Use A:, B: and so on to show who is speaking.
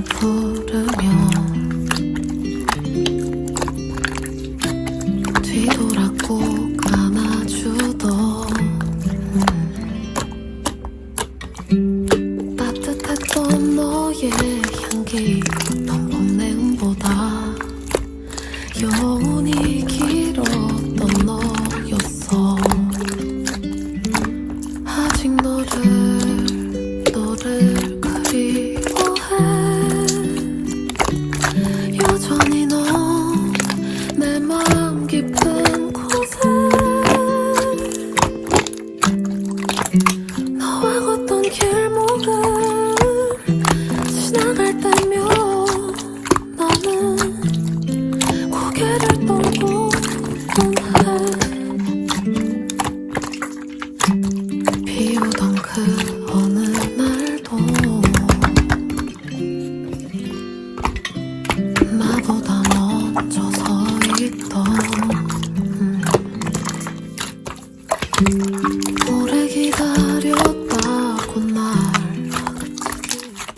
A: 널 부르며 뒤돌아 꼭 안아주던 음. 따뜻했던 너의 향기 어떤 봄내음보다 여운이 나보다 먼저 서 있던 음. 오래 기다렸다고 나